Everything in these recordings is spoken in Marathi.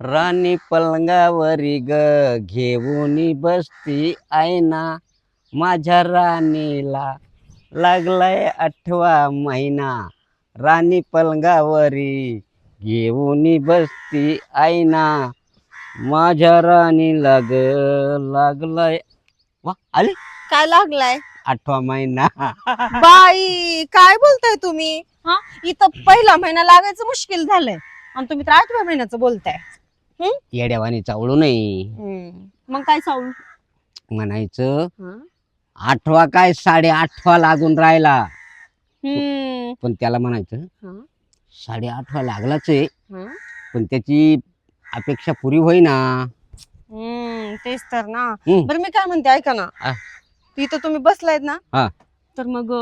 राणी पलंगावरी ग घेऊन बसती आईना. माझ्या राणीला लागलाय आठवा महिना. राणी पलंगावरी घेऊन बसती आईना. माझ्या राणीला ग लागलाय. वा आले? काय लागलाय? आठवा महिना. बाई काय बोलताय तुम्ही? हा? इथं पहिला महिना लागायचं मुश्किल झालंय. आणि तुम्ही तर आठव्या महिन्याचं बोलताय. येड्यावानी चावळू नाही. मग काय चालू म्हणायचं आठवा काय साडे आठवा लागून राहिला. हम्म पण त्याला म्हणायचं हं. साडे आठवा लागलाच आहे हं. पण त्याची अपेक्षा पुरी होईना. हम्म तेच तर ना. बरं मी काय म्हणते ऐका ना. आ. इथं तुम्ही बसलायत ना हा. तर मग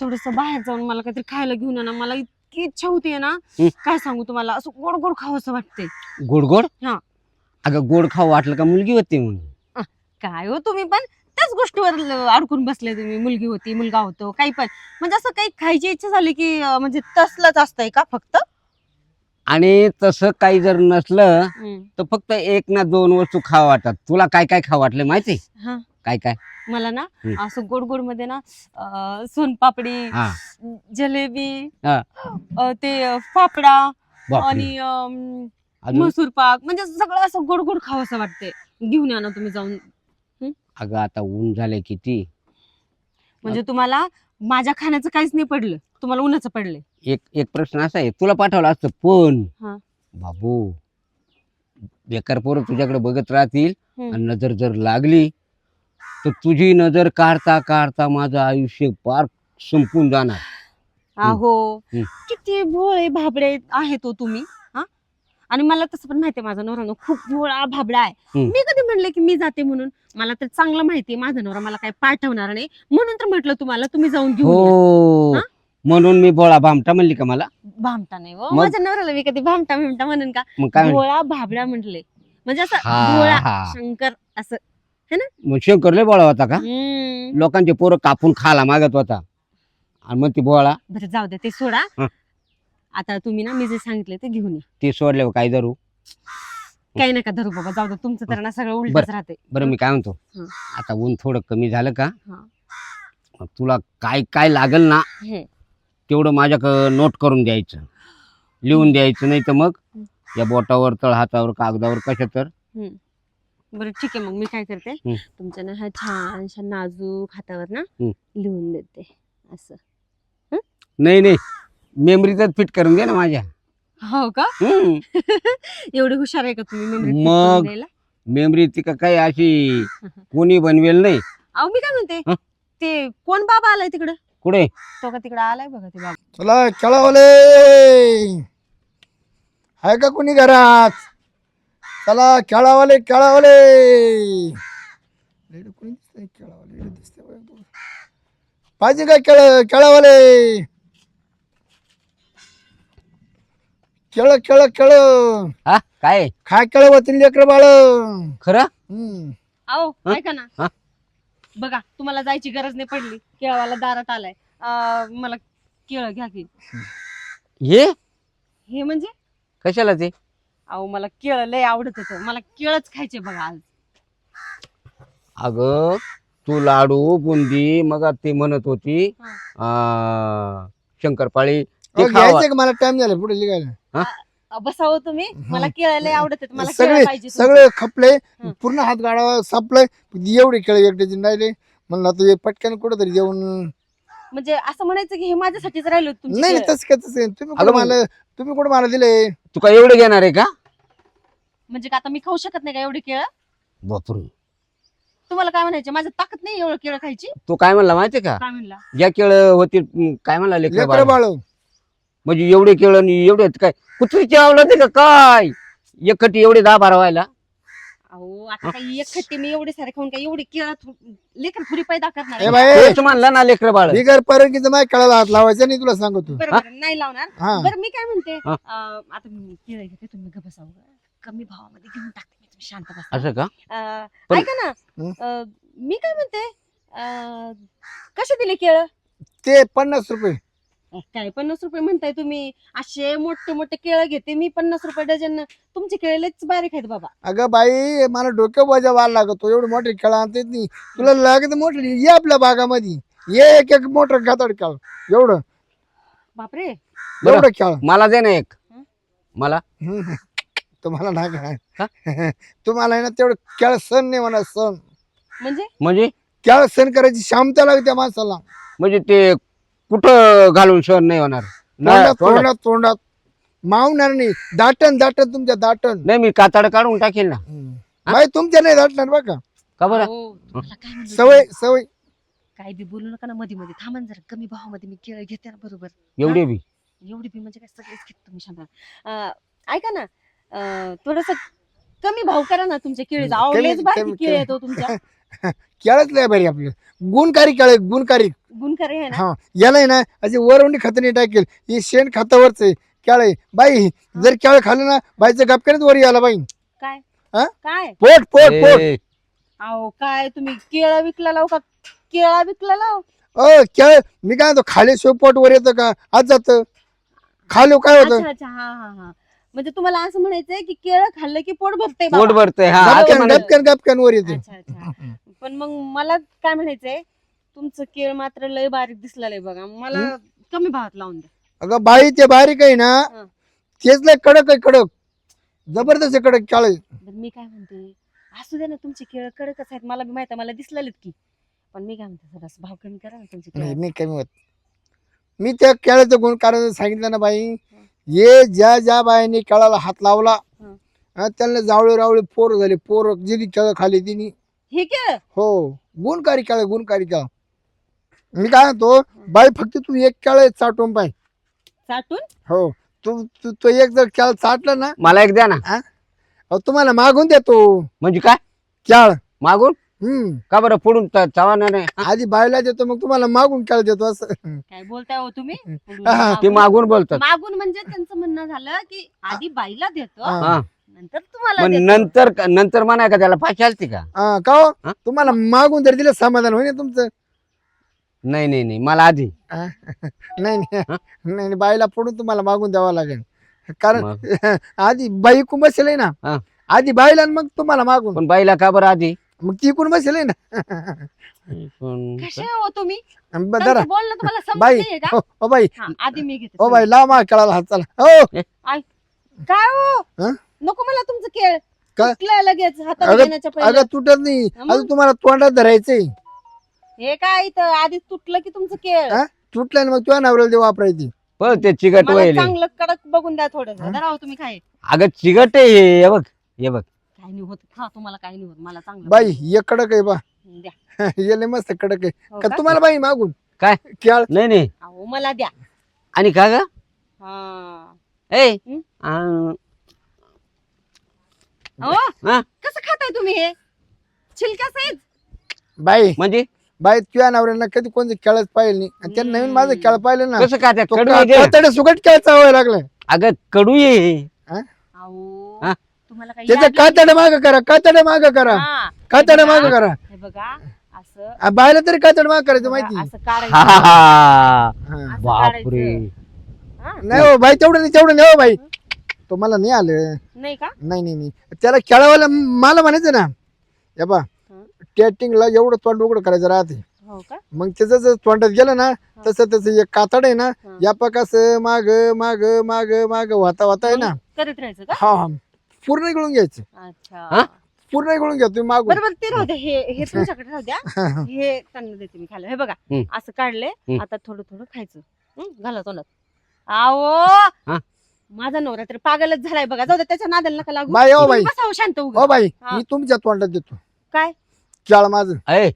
थोडस बाहेर जाऊन मला काहीतरी खायला घेऊन या ना. मला इतकी इच्छा होतीये ना. काय सांगू तुम्हाला? असं गोड गोड खावंसं वाटतंय. गोड गोड? हा. अगं गोड खाऊ वाटलं का मुलगी होती म्हणून? काय हो तुम्ही पण? त्याच गोष्टीवर ल- अडकून बसले तुम्ही. मुलगी होती मुलगा होतो काही पण. म्हणजे असं काही खायची इच्छा झाली की अं, म्हणजे तसलंच असतंय का फक्त? आणि तसं काही जर नसलं तर फक्त एक ना दोन वस्तू खावा वाटतात. तुला काय काय खाऊ वाटलं माहिती? हा. काय काय? मला ना हम्म. असं गोड गोडमध्ये ना अं, सोनपापडी हा. जलेबी हा. अं, ते अं, फाफडा बापरे. आणि अं, अजून? मसूर पाक. म्हणजे सगळं असं गोड गोड खावं असं वाटतंय. घेऊन या ना तुम्ही जाऊन. अगं आता ऊन झाले किती. म्हणजे तुम्हाला माझ्या खाण्याचं काहीच नाही पडलं. तुम्हाला उन्हाचं पडलंय. एक एक प्रश्न असा आहे. तुला पाठवला असतं पण हा. बाबू बेकार पोरं तुझ्याकडे बघत राहतील हम्म. आणि नजर जर लागली तर तुझी नजर काढता काढता माझं आयुष्य पार संपून जाणार अहो हम्म. किती भोळे भाबडे आहे तो तुम्ही हा आणि मला तसं पण माहितीये माझा नवरा ना खूप भोळा भाबडा आहे हम्म. मी कधी म्हणले की मी जाते म्हणून मला तर चांगलं माहितीये माझा नवरा मला काही पाठवणार नाही म्हणून तर म्हटलं तुम्हाला तुम्ही जाऊन घेऊन या. हो हा? म्हणून मी बोळा भामटा म्हणली का मला भामटा नाही हो मग? माझ्या नवऱ्याला मी कधी भामटा भिमटा म्हणून का मग काय म्हण- भोळा भाबडा म्हटले म्हणजे असं हा, भोळा हा. शंकर असं मग शंकर लय बोळा होता का? हम्म. लोकांचे पोरं कापून खाला मागत होता. आणि मग ती बोळा बरं जाऊ द्या ते सोडा. हं. आता तुम्ही ना मी जे सांगितले ते घेऊन या. ते सोडल्यावर काय धरू? काही नका धरू बाबा जाऊ द्या तुमचं तर ना सगळं उलटच राहते. बरं मी काय म्हणतो? हं. आता ऊन थोडं कमी झालं का? हा. मग तुला काय काय लागल ना हं. तेवढं माझ्याकडं नोट करून द्यायचं. लिहून द्यायचं नाही तर मग हं. या बोटावर तळ हातावर कागदावर कशा तर बरं ठीक आहे मग मी काय करते हं. तुमच्या ना ह्या छानशा नाजूक हातावर ना हं. लिहून देते असं नाही नाही मेमरीतच फिट करून दे ना माझ्या हो का हं. एवढे हुशार आहे का तुम्ही memory मग. द्यायला? मेमरी ती का काही अशी कोणी बनवेल नाही अहो मी काय म्हणते हं? ते कोण बाबा आलाय तिकडं कुठे तो का तिकडं आलाय बघा ते बाबा चला खेळावले आहे का कोणी घरात चला खेळावले खेळावले. कोणी. पाहिजे का खेळ खेळावले? खेळ खेळ खेळ. हा काय? काय खेळ होतील लेकर बाळ? खरं? अहो हं? ऐका ना. हं? बघा तुम्हाला जायची गरज नाही पडली. केळवाला दारात आलाय. अं, मला केळ घ्या की. हे? हे म्हणजे? कशाला ते? अहो मला केळ लय आवडत होतं मला केळच खायचे बघा आज अगं तू लाडू बुंदी मग ते म्हणत होती. आ, शंकरपाळी ते खावा घ्यायचं का मला टाइम झाला पुढे लिहायला अं, बसावं तुम्ही मला केळ लय आवडत होतं मला केळ सगळे पाहिजे तुमचं. सगळे खपले हं. पूर्ण हात गाडा सापलाय एवढे खेळ एकट्याचे राहिले म्हणलं आता हे पटकन कुठं तरी जेवण म्हणजे असं म्हणायचं की हे माझ्यासाठीच राहिलो तुमचे नाही केळं. तसं काय तसं. तुम्ही अगं कुठं मग- मला तुम्ही कुठं मला दिले तू काय एवढे घेणार आहे का? म्हणजे का आता मी खाऊ शकत नाही का एवढे केळ? बापरे. तुम्हाला काय म्हणायचे? माझ्या ताकद नाही एवढं केळ खायची? तू काय म्हणला माहितीये का? काय म्हणला? ज्या केळ होती काय म्हणला लेकर लेकर बाळ. म्हणजे एवढे केळ आणि एवढे काय? कुत्रीची आवडत आहे का काय? एकटी एवढे दहा बारा व्हायला? अहो आता काही एक खट्टी मी एवढे सारे खाऊन काय एवढे केळ लेकर पुरी पैदा करणार ए आहे. बाई! तेच म्हणला ना लेकर बाळ. बिगर परवानगीचं माझ्या कळाला हात लावायचा नाही तुला सांगतो. बरं बरं नाही लावणार. हा. बरं मी काय म्हणते हा. अं, आता मी केळ घेते तुम्ही गप बसावं कमी भावामध्ये घेऊन टाकते मी तुम्ही शांत बसा. असं का? अं, पण- ऐका ना हं? अं, मी काय म्हणते अं, कसे दिले केळ? ते पन्नास रुपये. काय पन्नास रुपये म्हणताय तुम्ही. असे मोठे मोठे केळं घेते मी पन्नास रुपये डझन. तुमचे केळे लयच बारीक आहेत बाबा. अगं बाई मला डोक्या वजा व्हायला लागतो एवढे मोठे खेळ आणतात नाही. तुला लागत मोठे ये आपल्या बागामध्ये. ये एक एक मोठं घातड खेळ एवढं. बापरे. बरं. एवढं खेळ मला दे ना एक. हं? मला? हम्म. तुम्हाला ना? काय तुम्हाला आहे ना तेवढं खेळ सण नाही म्हणा सण. म्हणजे? म्हणजे? खेळ सण करायची क्षमता लागते माणसाला. म्हणजे ते कुठं घालून सण नाही होणार? नाही, तोंडात तोंडात. तोंडात तोंडात. मावणार नाही. दाटन दाटन तुमच्या दाटन नाही मी कातड काढून टाकेल ना. बाई तुमच्या नाही दाटणार बघा का? बरं? अहो, तुम्हाला काय म्हणते? सवय सवय. काय बी बोलू नका ना मध्ये मध्ये थांबा ना जरा. कमी भावामध्ये मी केळं घेते ना बरोबर. एवढे बी? एवढी बी म्हणजे काय सगळेच घेत तुम्ही शांत. अं, ऐका ना. थोडस कमी भाव करा ना तुमच्या केळीचा. कमी- आवलेच बाकी कमी- केळी येतो तुमच्या. केळच लय भारी आपलं. गुणकारी केळ गुणकारी. गुणकारी आहे ना? हा याला आहे ना अशी वरवंडी खत नाही टाकेल. ही शेण खतावरच आहे. केळ आहे. बाई जर केळ खाल्लं ना बाईचं गपक्यानेच वर याला बाई. काय? हा? काय? पोट पोट पोट. ए, अहो काय तुम्ही केळं विकला लाव का? केळा विकला लाव? अ केळ मी काय म्हणतो खाल्याशिवाय पोट वर येतं का? आज जात. खालो काय होतं? अच्छा अच्छा. हा हा हा. म्हणजे तुम्हाला असं म्हणायचंय की केळं खाल्लं की पोट भरतंय पोट बाबा. भरतंय. हा आता गपक्यान गपक्यान गपक्यान वर येते. अच्छा अच्छा. पण मग मला काय म्हणायचंय तुमचं केळ मात्र लय बारीक दिसलेलं आहे बघा. मला कमी भावात लावून द्या. अगं बाई ते बारीक आहे ना हा. तेच लय कडक आहे कडक. जबरदस्त आहे कडक. बरं मी काय म्हणते असू दे ना तुमचे केळ कडकच आहेत. मला बी माहीत आहे मला दिसलेलेत की. पण मी काय म्हणते जरा भाव कमी करा ना तुमचे नाही केळ. नाही कमी होत. मी त्या केळाचं गुण कारण सांगितलं ना बाई ये ज्या ज्या बाईने केळाला हात लावला हं. हा, त्यांना जावळे रावळे पोर झाले. पोर जिनी केळ खाली तिने. हे. हो गुणकारी केळ गुणकारी केळ मी काय म्हणतो बाई फक्त तू एक केळ चाटून पाय. चाटून? हो. तू तू तो एक जर केळ चाटलं ना मला एक द्या ना. अहो, तुम्हाला मागून देतो. म्हणजे काय? केळ मागून? हम्म. का बरं पडून चव्हाण नाही आधी बायला देतो मग तुम्हाला मागून केळ देतो असं. काय बोलताय हो तुम्ही? हा, ते मागून बोलतात. मागून म्हणजे त्यांचं म्हणणं झालं की आधी बाईला देतो. हा. हा. नंतर तुम्हाला मग देतो. नंतर नंतर म्हणाय का त्याला पाच आलती का? हा, का हो? हा? तुम्हाला मागून जर दिलं समाधान होईल ना तुमचं. नाही नाही नाही. मला आधी. हा? नाही नाही. नाही नाही, बाईला पडून तुम्हाला मागून द्यावं लागेल. कारण मग. आधी बाई इकून बसेल आहे ना. हा. आधी बाईला आणि मग तुम्हाला मागून. पण बाईला का बरं आधी? मग ती इकून बसेल आहे ना. पण कसे हो तुम्ही? ब- जरा. त्यांचं बोलणं तुम्हाला समजत बाई नाहीये का? हो हो बाई. हा, आधी मी घेते. हो बाई लाव मा खेळायला हात चला. हो. काय हो? हा? नको मला तुमचं केळ काय? तुटलं लगेच हातात अगं- घेण्याच्या पहिले. अगं तुटत नाही. हा, मग? अजून तुम्हाला तोंडात धरायचंय. हे काय इथं? आधी तुटलं की तुमचं केळ हा? तुटलं ना मग तुझ्या नवऱ्याला दे वापरायची. पण ते चिकट मला वहिले. चांगलं कडक बघून द्या थोडं. राहू तुम्ही काय. अगं चिकट आहे हे. हे बघ हे बघ. काय नाही होत. खा तुम्हाला काय नाही होत. मला चांगलं बाई ये कडक आहे बा. द्या. ये मस्त कडक आहे. हो का का? तुम्हाला बाई मागून? काय? खेळ? नाही नाही. अहो मला द्या. आणि का ग? हा. ए हं? आ, अहो हा? कसं खाताय तुम्ही हे? छिलका सहित बाई. म्हणजे? बाई तुझ्या नवऱ्याला कधी कोणतं खेळच पाहिजे नाही. आणि त्यानं नवीन माझं खेळ पाहिलं ना. कसं का त्या तो कडू का- आहे ते? कातडे सुकट चावायला लागलाय. अगं कडू ये अहो हा? तुम्हाला काही त्याचं याद नाही? कातडे माग करा कातडे माग करा. हा, कातडे माग करा. हे बघा असं आ, बायला तरी कातड माग करायचं बघा, माहिती असं हा काढायचं. हा हा हा. असं बापरे. हा? नाही हो बाई तेवढं नाही तेवढं नाही हो बाई. तो मला नाही आलं. नाही का? नाही नाही नाही. त्याला खेळावायला मला म्हणायचं ना या बा. टेटिंगला एवढं तोंड उघड करायचं राहते. हो का? मग त्याचं जर तोंडात गेलं ना तसं तसं एक कातड आहे ना. या पकास माग माग माग माग वाता वाता आहे ना. करत राहायचं का? हा हा. पूर्ण गळून घ्यायचं. अच्छा. हा? पूर्ण गळून घ्या तुम्ही मागून. बरोबर ते राहू द्या. हे हे तुमच्याकडे राहू द्या. हा, त्यांना देते मी खायला. हे बघा. असं काढले. आता थोडं थोडं खायचं. हं, घाला तोंडात. हा? माझा नवरा तर पागलच झालाय बघा जाऊ दे त्याच्या नादाला नका लागू बाई हो तुम्ही बाई बसावं शांत उगा. हो बाई हा. मी तुमच्या तोंडात देतो काय खेळ माझं ए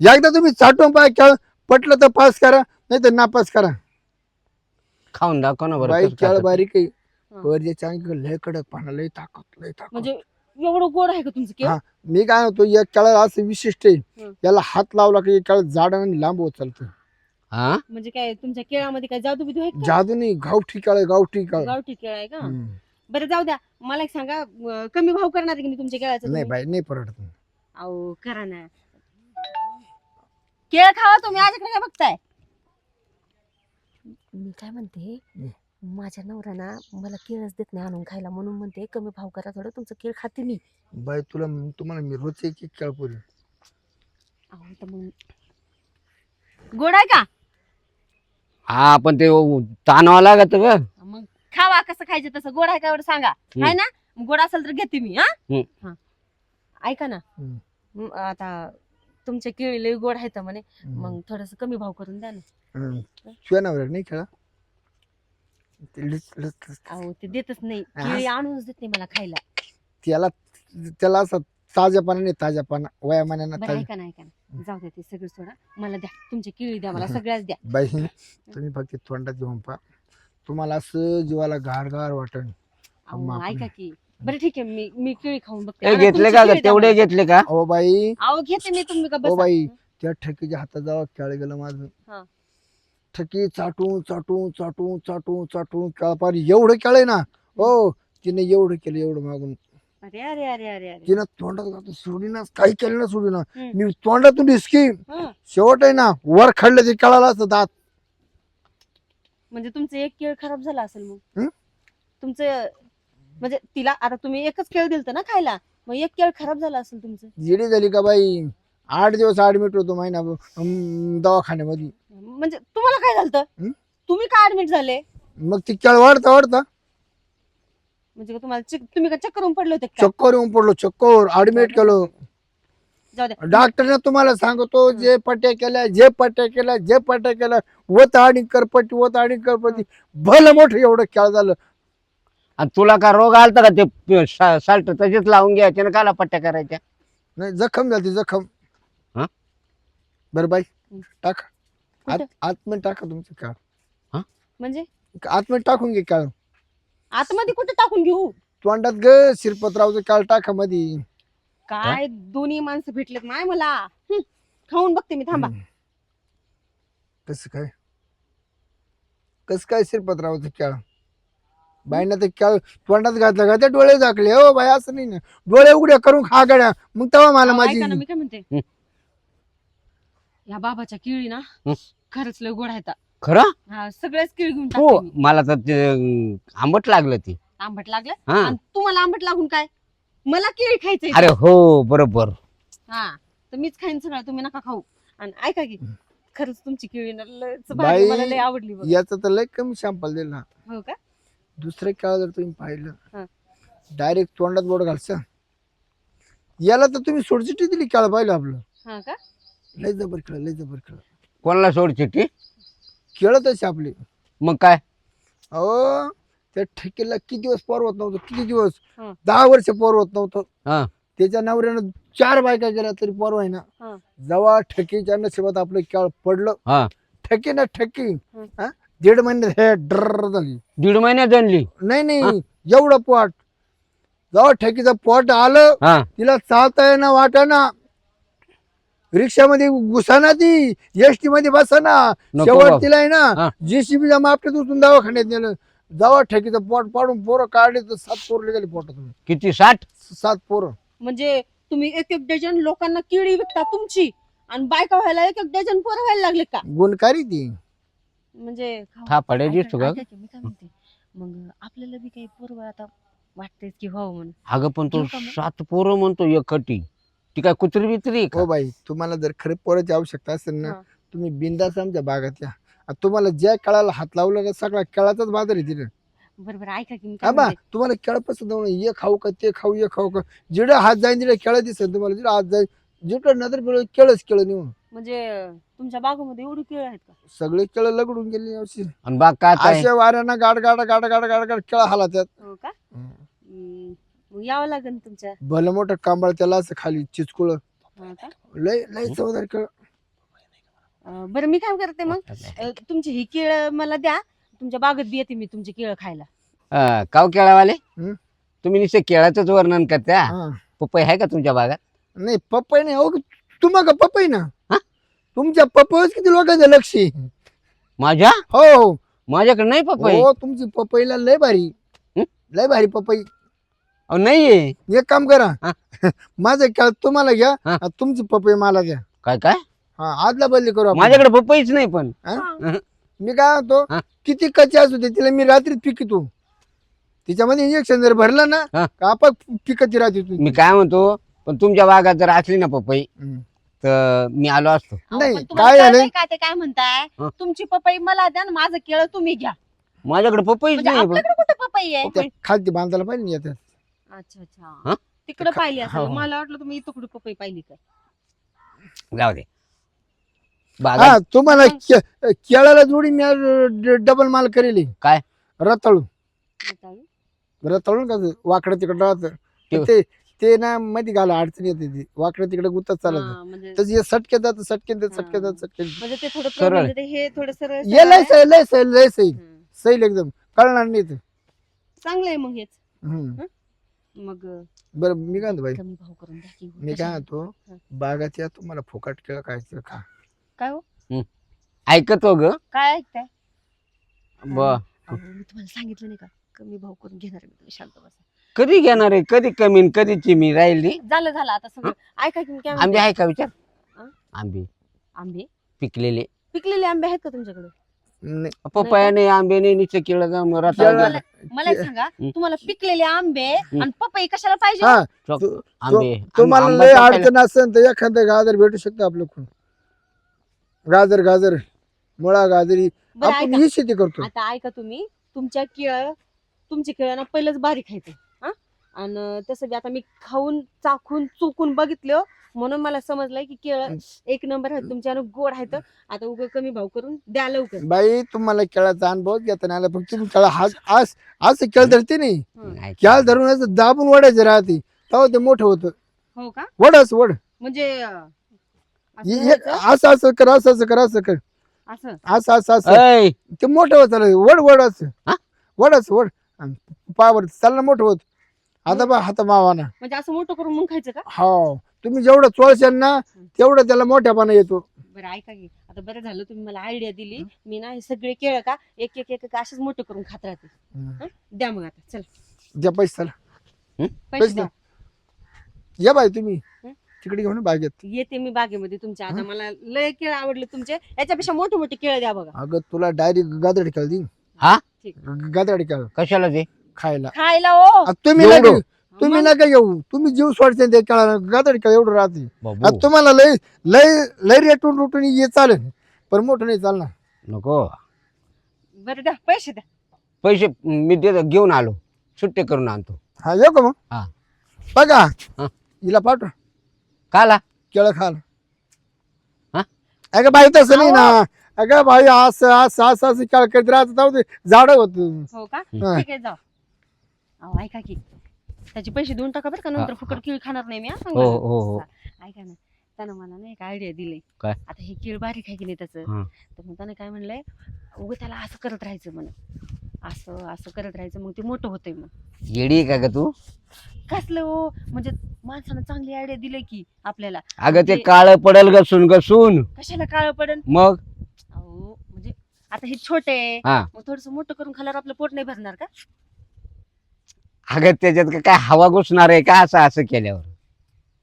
एकदा तुम्ही चाटून पाय खेळ पटलं तर पास करा नाही तर नापास करा खाऊन दाखव ना बरं बाई कसं खेळ खातं. बारीक आहे हा. वरच्या लय कडक पाना लय ताकद लय ताकद म्हणजे एवढं गोड आहे का तुमचं केळ हा. मी काय म्हणतो या केळाला असं विशिष्ट आहे हं. याला हात लावला की केळ जाड आणि लांब होत चालतं हा? म्हणजे काय तुमच्या केळामध्ये काय जादू बिदू आहे का? जादू नाही गावठी केळ आहे, गावठी केळ. गावठी केळ आहे का? हं. बरं जाऊ द्या. मला एक सांगा अं, कमी भाव करणार आहे की नाही तुमच्या केळाचं नाही तुम्ही? बाई नाही परवडत. अहो करा ना. केळ खावा तुम्ही माझ्याकडे काय बघताय? मी काय म्हणते हं. माझ्या नवऱ्याना मला केळच देत नाही आणून खायला म्हणून म्हणते कमी भाव करा थोडं तुमचं केळ खाते मी. बाई तुला तुम्हाला मी रोज एक एक केळ पुरी अहो, तर मग गोड आहे का? हा पण ते ताणवा लागत ग. मग खावा कसं खायचं तसं. गोड आहे का एवढं सांगा. हं. आहे ना? मग गोड असेल तर घेते मी हा. ऐका ना. हं. म, आता तुमच्या केळी लई गोड आहेत म्हणे. मग थोडस कमी भाव करून द्या ना. शिवाय नाही खेळा? ते अहो देतच नाही. हा. केळी आणूनच देत नाही मला खायला. त्याला त्याला असं ताज्यापणा नाही ताज्यापणा वयामानानं बरं ताज ऐका ना ऐका ना. जाऊ द्या ते सगळं सोडा. मला द्या. तुमच्या केळी द्या मला सगळ्याच द्या. बाई तुम्ही फक्त तोंडात घेऊन पहा. तुम्हाला असं जीवाला गार गार वाटण. अहो बापरे. ऐका की. बरं ठीक आहे मी मी केळी खाऊन बघते. हे घेतले तुमची का केळी ग द्या तेवढे मला. घेतले का? O by. अहो घेते मी तुम्ही का ओ बसा. बाई त्या ठकीच्या हातात जावं खेळ गेलं माझं. हा. ठकी चाटून चाटून चाटून चाटून चाटून काळपार एवढं केळंय ना हो तिने एवढं केलं एवढं मागून. अरे अरे अरे अरे अरे. तिनं तोंडात घातलं सोडीना काही केलं ना सोडीना हम्म. मी तोंडातून डिस्की हं. शेवट आहे ना वर खडलं ते कळालं असतं दात. म्हणजे तुमचं एक केळ खराब झाला असेल मग? हं? तुमचं म्हणजे तिला आता तुम्ही एकच केळ दिलत ना खायला? मग एक केळ खराब झाला असेल तुमचं? येडी झाली का बाई? आठ दिवस ऍडमिट होतो महिना अं, दवाखान्यामध्ये. म्हणजे तुम्हाला काय झालं हं? तुम्ही काय ऍडमिट झाले? मग ती केळ वाढता वाढता. म्हणजे का तुम्हाला चिक- तुम्ही का चक्कर होऊन पडले होते का? चक्कर येऊन पडलो चक्कर. ऍडमिट केलो. जाऊ द्या. डॉक्टरने तुम्हाला सांगतो जे पट्ट्या केल्या जे पट्ट्या केल्या जे पट्ट्या केल्या वत आणि करपट्टी वत आणि करपट्टी भलं मोठं एवढं खेळ झालं. आणि तुला का रोग आलता का? ते साल्ट तसेच लावून घ्यायचे ना काला पट्ट्या करायच्या. नाही जखम झाली जखम. हा? बरं बाई. टाका. आत कुठं? आतमध्ये टाका तुमचं काळ म्हणजे? आतमध्ये टाकून घे काळ आतमध्ये कुठे टाकून घेऊ? तोंडात ग शिरपतरावचं काळ टाका मध्ये काय? दोन्ही माणसं भेटलेत नाही मला. हं. खाऊन बघते मी थांबा. कसं काय? कसं काय शिरपतरावचं काळ बाईनं ते काळ तोंडात घातलं का? ते डोळे झाकले. हो बाई असं नाही ना. डोळे उघड्या करून खा गड्या. मग तेव्हा मला अहो, माझी ऐका ना मी काय म्हणते? हं. या बाबाच्या केळी ना हं. खरंच लय गोड आहेत. खरं? हा सगळ्याच केळी घेऊन हो टाकते मी. मला तर ते अं, आंबट लागलं ती. आंबट लागलं? हा. आणि तुम्हाला आंबट लागून काय? मला केळी खायचंय. अरे हो बरोबर. हा तर मीच खाईन सगळं तुम्ही नका खाऊ. आणि ऐका की खरंच तुमची केळी ना लयच भारी, बाई, मला लय आवडली बघ. याचं तर लय कमी शॅम्पल दिला हो का? दुसरे काळ जर तुम्ही हा. पाहिलं डायरेक्ट तोंडात बोट घालसा. याला तर तुम्ही सोडचिटी दिली काळ पाहिलं आपलं. हा का? लय जबर खेळ लय जबर खेळ कोणाला सोड चिठ्ठी खेळ तसे आपले. मग काय? अहो त्या ठेकेला किती दिवस पोर होत नव्हतं किती दिवस? हा. दहा वर्ष पोर होत नव्हतं. हा. त्याच्या नवऱ्यानं चार बायका केल्या तरी पोर व्हायना हा. जेव्हा ठेकीच्या नशिबात आपलं केळ पडलं. हा. ठेकी ना ठेकी. हं. हा? दीड महिने हे डर झाली. दीड महिन्यात जनली नाही नाही. एवढं पोट. जेव्हा ठेकीचं पोट आलं हा. तिला चालता येणं वाटाना रिक्षामध्ये घुसाना ती एसटी मध्ये बसाना. नको शेवट बाप. तिला आहे हा. ना मापटीत उचलून दवाखान्यात नेलं. जेव्हा ठेकीचं पोट पाडून पोरं काढले तर सात पोरं गेले पोटातून. किती साठ? सात पोरं. म्हणजे तुम्ही एक एक डझन लोकांना केळी विकता तुमची आणि बायका व्हायला एक एक डझन पोरं व्हायला लागले का? गुणकारी ती. म्हणजे खाऊ. हा पडे ऐका- दिसतो का? ऐका की, मी काय म्हणते मग आपल्याला बी काही पोरं आता वाटतेच की हो म्हणून. अगं पण तो घेऊ का मग? सात पोरं म्हणतो एकटी. ती काय कुत्री बित्री आहे हो का बाई तुम्हाला जर खरं पोराची आवश्यकता असेल ना हा. तुम्ही बिंदास आमच्या बागात या आता तुम्हाला ज्या केळाला हात लावला ना सगळा केळाचाच बाजार आहे तिथे. बरोबर ऐका की मी काय आबा म्हणते. तुम्हाला केळ पसंत हे खाऊ का ते खाऊ हे खाऊ का. जिडं हात जाईन तिथे केळ दिसेल तुम्हाला जिडं हात जाईल जिकडं नजर पिळ केळच केळ नेऊन म्हणजे तुमच्या बागेमध्ये एवढी केळ आहेत का? सगळे केळ लगडून गेले यावर्षी आणि बाग काय अशा वाऱ्यानं गाड गाड गाड गाड गाड गाड केळ हाला त्यात हो का? हम्म. मग यावं लागेल तुमच्या. भलं मोठं कांबळ त्याला असं खाली चिचकुळ. हा का? लय लय चवदार केळ अं, बरं मी काय करते मग. अं, तुमची ही केळ मला द्या. तुमच्या बागेत बी येते मी तुमची केळ खायला. हा, काव केळावाले? हं? तुम्ही नुसते केळाचंच वर्णन करता? हा. पपई आहे का तुमच्या बागात? नाही पपई नाही हो तुम्हाला पपई ना? हा? तुमच्या पपईच किती लोकांचं लक्ष आहे. माझ्या? हो हो. माझ्याकडे नाही पपई? हो तुमची पपईला लय भारी. हं? लय भारी पपई. अहो, नाहीये एक काम करा हा. माझं केळ तुम्हाला घ्या हा. आणि तुमची पपई मला द्या काय काय हा आदला बदली करू आपण. माझ्याकडे पपईच नाही पण हा? मी काय म्हणतो हा. किती कच्चे असू दे तिला मी रात्रीत पिकतो तिच्यामध्ये इंजेक्शन जर भरलं ना हा. का आपण पिकती राहते मी काय म्हणतो पण तुमच्या बागात जर असली ना पपई हम्म. तर मी आलो असतो अहो, नाही, पण तुम्हाला काय झालंय? कळतंय का ते काय म्हणताय हं. तुमची पपई मला द्या आणि माझं केळं तुम्ही घ्या माझ्याकडे पपईच म्हणजे नाही आपल्याकडे कुठं पपई आहे त्या खालती बांधायला पाहिजे ना याच्यात अच्छा हं? अच्छा तिकडे पाहिली हो, असेल हो. मला वाटलं तुम्ही कुठे पपई पाहिली काय जाऊ दे हा तुम्हाला के- केळाला जोडी मी आज ड- डबल माल करेल काय? रताळू बताऊ. रताळू का वाकडं तिकडं राहत ते- ते ते ना मध्ये घाला अडचण येते ती वाकडं तिकडे गुतत चालत हा, म्हणजे तसं हे सटके जात सटके जात सटके जात सटके म्हणजे ते थोडं सरळ. म्हणजे ते हे थोडं सरळ ये सरळ लय आहे. सैल लय सैल लय सैल हं. सैल एकदम कळणार नाही ते. चांगलं आहे मग हेच हम्म. मग बरं मी काय म्हणतो बाई? कमी भाव करून द्या की. मी काय म्हणतो हं. बागात या तुम्हाला फुकट केळं खायचं खा. काय हो? ऐकतो ग. काय ऐकताय? ब. अहो, मी तुम्हाला सांगितलं नाही का? कमी भाव करून घेणार आहे मी तुम्ही शांत बसा. कधी घेणार आहे? कधी कमी कधी चिमी राहिली? झालं झालं. आता सगळं ऐका की मी काय आंबे म्हणते. आहे का विचार? हं? आंबे. आंबे? पिकलेले. पिकलेले आंबे आहेत का तुमच्याकडे? नाही, पपया नाही आंबे नाही निचे केळं मग रताळं गेलं. मला एक सांगा. तुम्हाला पिकलेले आंबे आणि पपई कशाला पाहिजे? हा चोक- तू- आंबे तुम्हाला आंबा लय अडचण असेल तर एखादं गाजर भेटू शकतं आपल्याकडून गाजर गाजर मुळा गाजरी. बरं आपण ऐका. ही शेती करतो. आता ऐका तुम्ही तुमच्या केळ तुमची केळं ना पहिलंच बारीक खायचं हा? आणि तसं बी आता मी खाऊन चाखून चुकून बघितलं म्हणून मला समजलंय की केळं एक नंबर आहेत तुमच्या आणि गोड आहेत आता उगा कमी भाव करून द्या लवकर बाई तुम्हाला केळाचा अनुभव घेता नाही आला फक्त तुम्ही केळा हाच आज आज केळ धरते नाही. केळ धरून असं दाबून वडायचं राहते तेव्हा ते मोठं होतं हो का वड म्हणजे असं हे- व्हायचं? असं असं कर असं असं कर असं कर असं असं असं असं ऐ, ते मोठं होत चाललं वड वड असं हा? वडच वड पावर चालणं मोठं होत आता बा हाता मावाना म्हणजे असं मोठं करून मग खायचं का हो तुम्ही जेवढं चोळशाल ना तेवढं त्याला मोठ्यापणा येतो. बरं ऐका की. आता बरं झालं तुम्ही मला आयडिया दिली. मी ना हे सगळे केळ का एक एक एक एक असेच मोठं करून खात राहते. हं? द्या मग आता चल. द्या पैसे चला. पैसे पैसे द्या. या बाई तुम्ही. हं? तिकडे घेऊन बागेत येते. मी बागेमध्ये तुमच्या. आता मला लय केळ आवडले तुमचे. याच्यापेक्षा मोठे मोठे केळ द्या बघा. अगं तुला डायरेक्ट गादड केळ देईन हा? ठीक. गादड केळ कशाला ते? खायला. खायला हो. आता तुम्ही एवढं? तुम्ही नका घेऊ तुम्ही जीव सोडते ते केळा गादड केळ एवढं राहते. बाबू. आता तुम्हाला लय लय लय रेटून रुटून ये चालेल पण मोठं नाही चालणार. नको. बरं द्या पैसे द्या. पैसे मी देतो घेऊन आलो. सुट्टे करून आणतो. हा येऊ का मग? हा. बघा. हा. हिला पाठवा. काला? केळं खाल. हा? अगं बाई तसं नाही ना. अगं बाई असं असं असं असं केळ करीत राहत जाऊ दे. झाड होत. हो का. ठीक आहे जाऊ. अहो ऐका की त्याचे पैसे देऊन टाका बरं का नंतर फुकट केळ खाणार नाही मी हा, हो सांगू हो हो. हा, ऐका ना त्यानं मला ना एक आयडिया दिली. काय? आता हे केळ बारीक आहे की नाही त्याचं? हा. तर मग त्यानं काय म्हणलंय उगं त्याला असं करत राहायचं म्हण. असं असं करत राहायचं मग ते मोठं होतंय मग. येडी आहे का ग तू? कसलं हो? म्हणजे माणसानं चांगली आयडिया दिली की आपल्याला. अगं ते ते- काळ पडेल घसून घसून कशाला काळ पडन मग? अहो म्हणजे आता हे छोटे आहे. हा. मग थोडस मोठं करून खाल्यावर आपलं पोट नाही भरणार का? अगं त्याच्यात का काय हवा घुसणार आहे का असं असं केल्यावर?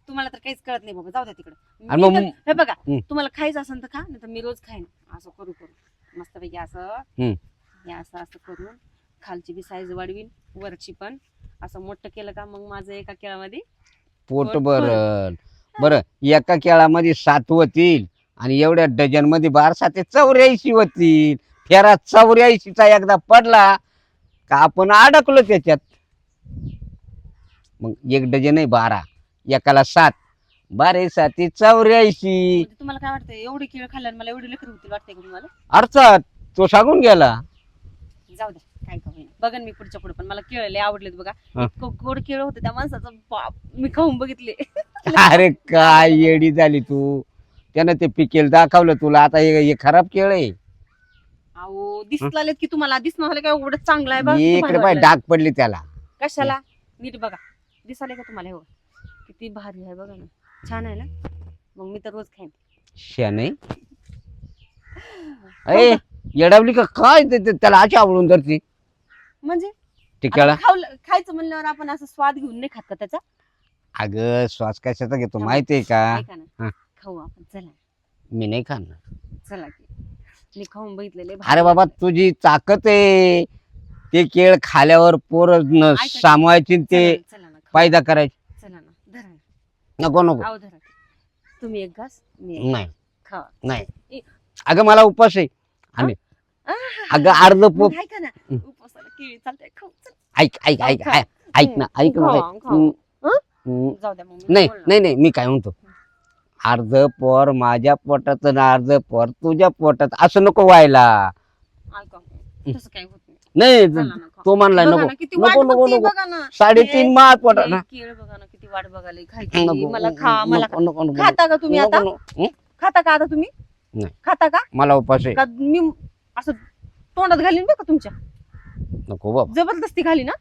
तुम्हाला तर काहीच कळत नाही बाबा जाऊ द्या तिकडे. आणि मी मग- तर- हे बघा. तुम्हाला खायचं असेल तर खा नाही तर मी रोज खाईन. असं करू करू. मस्तपैकी असं हं. हे असं असं करून खालची बी साईज वाढवीन वरची पण. असं मोठं केलं का मग माझं एका केळामध्ये? पोट पोट भरल बरं एका केळामध्ये सात होतील आणि एवढ्या डझनमध्ये बार साते चौऱ्याऐंशी होतील फेरा चौऱ्याऐंशीचा एकदा पडला का आपण अडकलो त्याच्यात. मग एक डझन आहे बारा. एकाला सात. बारे साती चौऱ्याऐंशी. म्हणजे तुम्हाला काय वाटतं एवढे केळ खाल्ल्याने मला एवढे लेकर होतील वाटतंय का तुम्हाला? अर्थात तो सांगून गेला. जाऊ द्या काय का होईना बघन मी पुढच्या पुढे पण मला केळ लय आवडलेत बघा. हा. इतकं गोड केळ होतं त्या माणसाचं बाप. मी खाऊन बघितले. अरे काय येडी झाली तू. त्यानं ते पिकेल दाखवलं तुला. आता हे हे खराब केळ आहे. अहो दिसलालेत की तुम्हाला. दिसणं झालं काय एवढं चांगलं आहे बघा किती इकडे भारी पाय. डाग पडली त्याला. कशाला? नीट बघा दिसाले का तुम्हाला हे बघा. किती भारी आहे बघा ना. छान आहे ना? मग मी तर रोज खाईन. शाने अय येडावली का काय ते- ते- त्याला आची आवडून धरती? म्हणजे? आता खावलं- खायचं म्हणल्यावर आपण असं स्वाद घेऊन नाही खात का त्याचा? अगं श्वास कशाचा घेतो माहितीये का? ऐका ना. हा. खाऊ आपण चला. मी नाही खाणार. चला की. मी खाऊन बघितलेले अरे बाबा तुझी ताकद आहे. ते केळ खाल्यावर पोर. सामवायची ते. फायदा करायचे. चला ना धरा ना. नको नको. धरा. तुम्ही एक घास मी एक नाही. खा. नाही. अगं मला उपास आहे. आणि अगं अर्ध पोप ऐका ना. हं. उपवासाला केळी चालते खाऊ. चल. ऐक ऐक ऐक ऐक ऐक ना ऐक ना खाऊ, खाऊ. हं? हम्म. जाऊ द्या मग मी नाही. नाही नाही मी काय म्हणतो? अर्ध पोर माझ्या पोटात आणि अर्ध पोर तुझ्या पोटात. असं नको व्हायला. ऐका तसं काही होत नाही. तो बघा नको. ना, किती वाट नको नको बघते नको. बघा ना. साडेतीन मास पोटात हे ना. केळ बघा ना किती वाट बघायला. खायची मला खा मला नको नको नको. खाता का तुम्ही आता? नको. हं? खाता का आता तुम्ही? नाही. खाता का? मला उपास आहे. का मी असं तोंडात घालीन बघा तुमच्या? नको बाबा. जबरदस्ती घाली ना?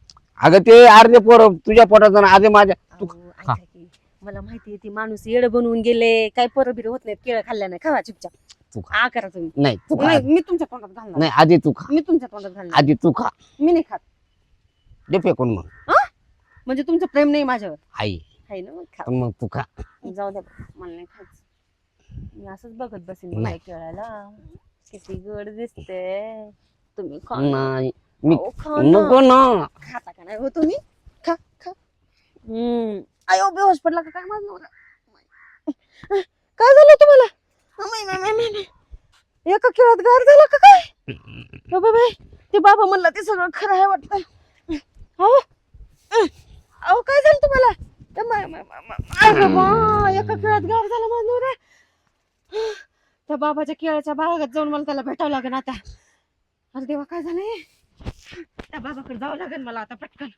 अगं ते अर्धे पोर तुझ्या पोटात अर्धे माझ्या तू अहो, ऐका की मला माहितीये ती माणूस येड बनवून गेले. काय परबिर होत नाहीत केळ खाल्ल्या नाही खावा चुपचाप. तू आ करा तुम्ही. नाही तू खा. नाही मी तुमच्या तोंडात घालणार. नाही आधी तू खा. मी तुमच्या तोंडात घालणार. आधी तू खा. मी नाही खात. दे फेकून मग. म्हणजे तुमचं प्रेम नाही माझ्यावर? आई. आहे ना मग खा. पण मग तू खा. जाऊ द्या मला नाही खायचं. मी असंच बघत बसेन नाही. बघा केळाला किती गोड दिसते. तुम्ही खा. नाही. मी अहो, खा ना. नको ना. खाता का नाही हो तुम्ही? खा खा. हम्म. अयो बेहोश पडला का? काय माझं नवरा? काय झालं तुम्हाला? एका खेळात गार झाला का काय? हो बाबा ते बाबा म्हणला ते सगळं खरं आहे वाटतं. अहो अहो काय झालं तुम्हाला? बाबा एका खेळात गार झाला माझा त्या बाबाच्या केळाच्या भागात जाऊन मला त्याला भेटावं लागेल आता. अरे देवा काय झालंय? त्या बाबाकडे जावं लागेल मला आता पटकन.